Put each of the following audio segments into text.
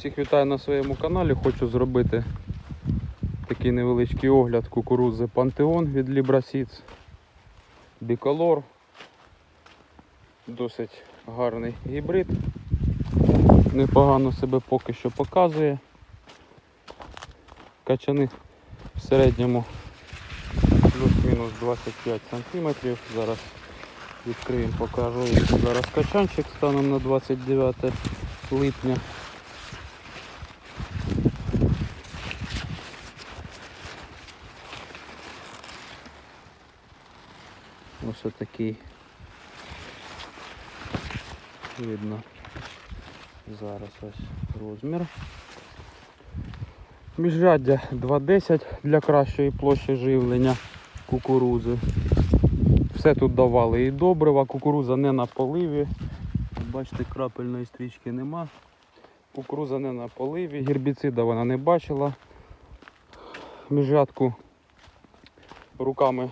Всіх вітаю на своєму каналі. Хочу зробити такий невеличкий огляд кукурузи Пантеон від Libraseeds. Біколор. Досить гарний гібрид. Непогано себе поки що показує. Качани в середньому плюс-мінус 25 см. Зараз відкриємо, покажу. Зараз качанчик станом на 29 липня. Ось отакий. Видно зараз ось розмір. Міжряддя 2,10 для кращої площі живлення кукурузи. Все тут давали і добрива, кукуруза не на поливі. Бачите, крапельної стрічки нема. Кукуруза не на поливі, гербіцида вона не бачила. Міжрядку руками,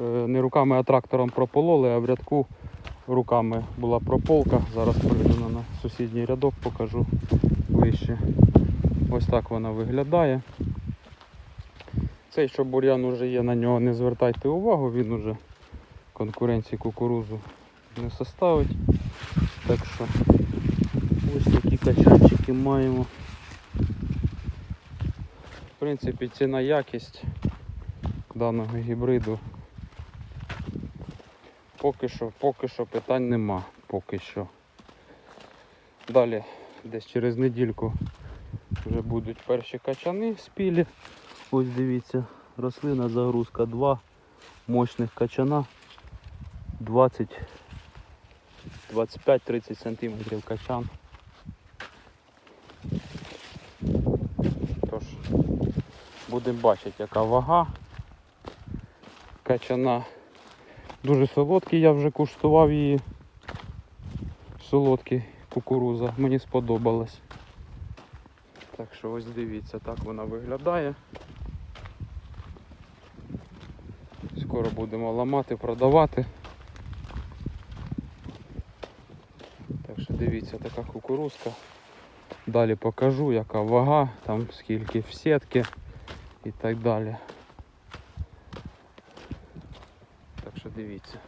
не руками, а трактором пропололи, а в рядку руками була прополка. Зараз перейду на сусідній рядок, покажу вище. Ось так вона виглядає. Цей, що бур'ян уже є, на нього не звертайте увагу, він уже конкуренції кукурузу не составить. Так що ось такі качанчики маємо. В принципі, ціна якість даного гібриду. Поки що, поки що питань нема. Поки що. Далі, десь через недільку вже будуть перші качани спілі. Ось дивіться, рослина загрузка 2 мощних качана 20 25-30 см качан. Тож, будемо бачити, яка вага качана. Дуже солодкий, я вже куштував її. Солодкий кукуруза, мені сподобалось. Так що ось дивіться, так вона виглядає. Скоро будемо ламати, продавати. Так що дивіться, така кукурузка. Далі покажу, яка вага, там скільки в сітки і так далі. Так що дивіться.